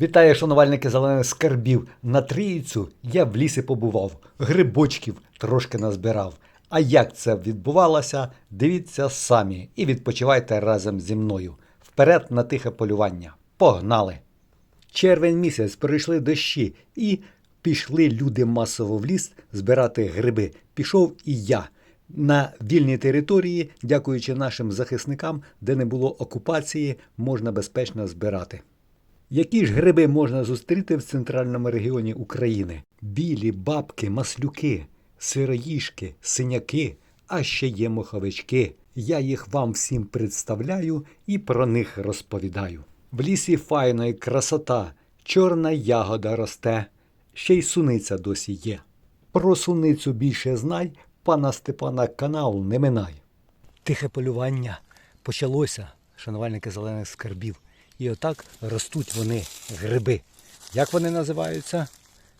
Вітаю, шанувальники зелених скарбів. На трійцю я в лісі побував, грибочків трошки назбирав. А як це відбувалося, дивіться самі і відпочивайте разом зі мною. Вперед на тихе полювання. Погнали! Червень місяць прийшли дощі, і пішли люди масово в ліс збирати гриби. Пішов і я. На вільній території, дякуючи нашим захисникам, де не було окупації, можна безпечно збирати. Які ж гриби можна зустріти в центральному регіоні України? Білі, бабки, маслюки, сироїшки, синяки, а ще є моховички. Я їх вам всім представляю і про них розповідаю. В лісі файна і красота, чорна ягода росте, ще й суниця досі є. Про суницю більше знай, пана Степана канал не минай. Тихе полювання почалося, шанувальники зелених скарбів. І отак ростуть вони гриби. Як вони називаються?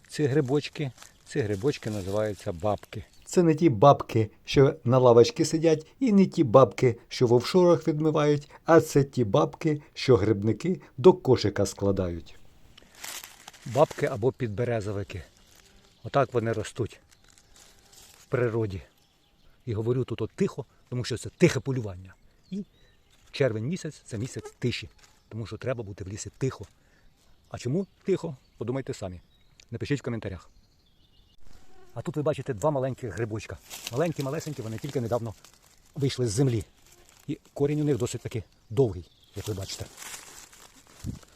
Ці грибочки? Ці грибочки називаються бабки. Це не ті бабки, що на лавочці сидять, і не ті бабки, що в офшорах відмивають, а це ті бабки, що грибники до кошика складають. Бабки або підберезовики. Отак вони ростуть в природі. І говорю тут от тихо, тому що це тихе полювання. І червень місяць це місяць тиші, тому що треба бути в лісі тихо. А чому тихо? Подумайте самі. Напишіть в коментарях. А тут ви бачите два маленьких грибочка. Маленькі, малесенькі, вони тільки недавно вийшли з землі. І корінь у них досить таки довгий, як ви бачите.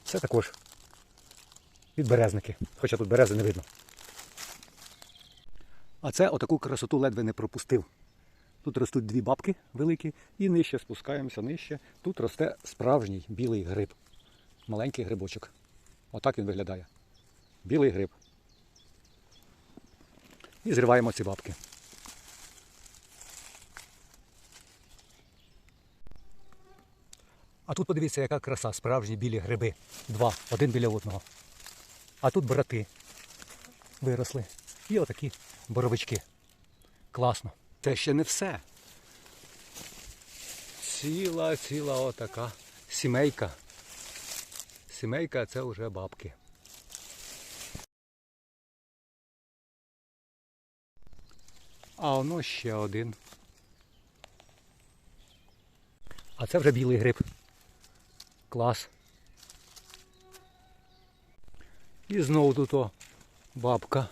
Це також підберезники, хоча тут берези не видно. А це отаку красоту ледве не пропустив. Тут ростуть дві бабки великі, і нижче спускаємося нижче. Тут росте справжній білий гриб. Маленький грибочок. Отак він виглядає. Білий гриб. І зриваємо ці бабки. А тут подивіться, яка краса, справжні білі гриби. Два, один біля одного. А тут брати виросли. І отакі боровички. Класно. Це ще не все. Ціла, ціла отака сімейка. Сімейка це вже бабки. А воно ще один. А це вже білий гриб. Клас. І знову тут о бабка.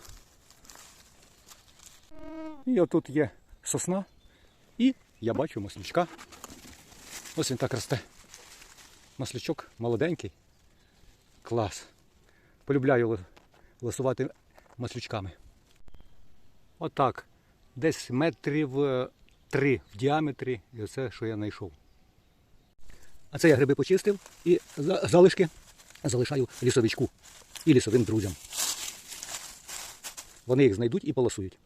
І отут є сосна. І я бачу маслючка. Ось він так росте. Маслючок молоденький. Клас. Полюбляю лисувати маслючками. Отак. Десь метрів е, три в діаметрі. І оце, що я знайшов. А це я гриби почистив і залишки залишаю лісовичку і лісовим друзям. Вони їх знайдуть і полосують.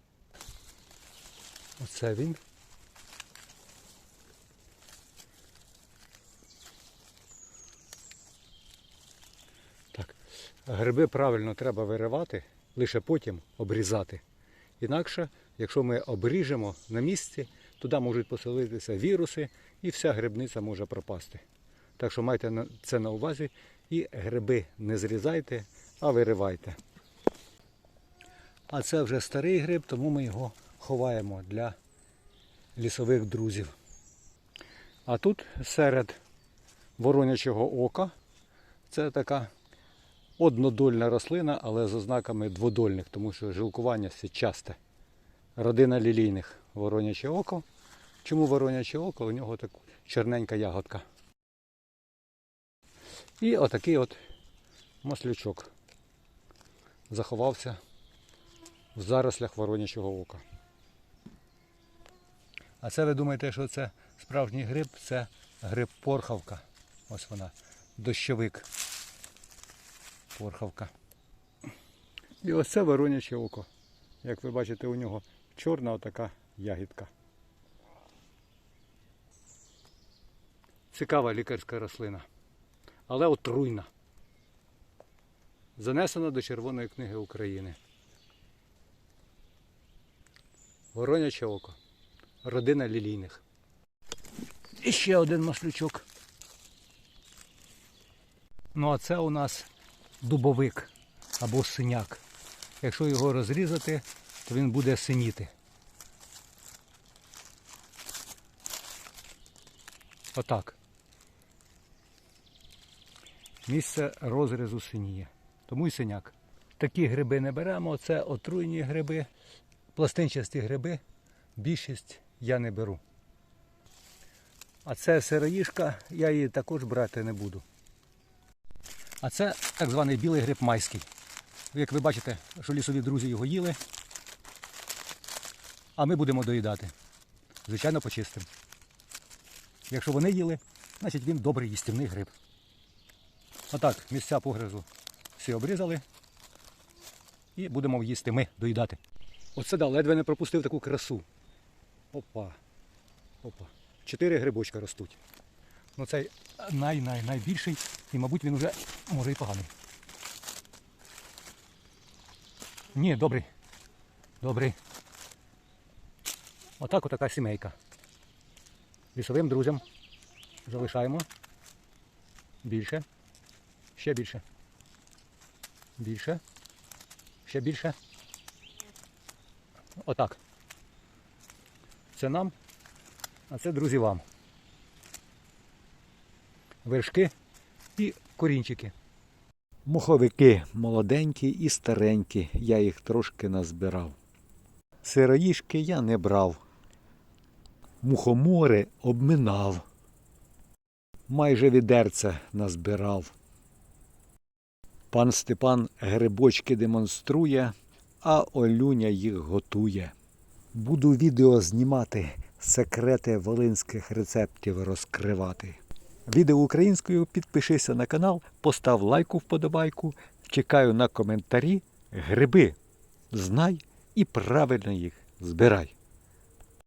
Оце він. Так. Гриби правильно треба виривати, лише потім обрізати. Інакше, якщо ми обріжемо на місці, туди можуть поселитися віруси і вся грибниця може пропасти. Так що майте це на увазі і гриби не зрізайте, а виривайте. А це вже старий гриб, тому ми його ховаємо для лісових друзів. А тут серед воронячого ока це така однодольна рослина, але з ознаками дводольних, тому що жилкування все часте. Родина лілійних вороняче око. Чому вороняче око? У нього так чорненька ягодка. І отакий от маслючок заховався в зарослях воронячого ока. А це ви думаєте, що це справжній гриб? Це гриб порхавка. Ось вона, дощовик. Порхавка. І ось це вороняче око. Як ви бачите, у нього чорна отака ягідка. Цікава лікарська рослина. Але отруйна. Занесена до Червоної книги України. Вороняче око. Родина лілійних. І ще один маслючок. Ну а це у нас дубовик або синяк. Якщо його розрізати, то він буде синіти. Отак. Місце розрізу синіє. Тому й синяк. Такі гриби не беремо, це отруйні гриби, пластинчасті гриби. Більшість я не беру. А це сироїшка, я її також брати не буду. А це так званий білий гриб майський. Як ви бачите, що лісові друзі його їли. А ми будемо доїдати. Звичайно, почистимо. Якщо вони їли, значить він добрий їстівний гриб. Отак, місця погризу всі обрізали. І будемо їсти ми доїдати. Оце да, ледве не пропустив таку красу. Опа. Опа. Чотири грибочка ростуть. Ну цей най-най найбільший і, мабуть, він вже може і поганий. Ні, добрий. Добрий. Отак отака сімейка. Лісовим друзям залишаємо. Більше. Ще більше. Більше. Ще більше. Отак. Це нам, а це, друзі, вам. Вершки і корінчики. Моховики молоденькі і старенькі, я їх трошки назбирав. Сироїшки я не брав. Мухомори обминав. Майже відерце назбирав. Пан Степан грибочки демонструє, а Олюня їх готує. Буду відео знімати, секрети волинських рецептів розкривати. Відео українською підпишися на канал, постав лайку вподобайку. Чекаю на коментарі. Гриби знай і правильно їх збирай.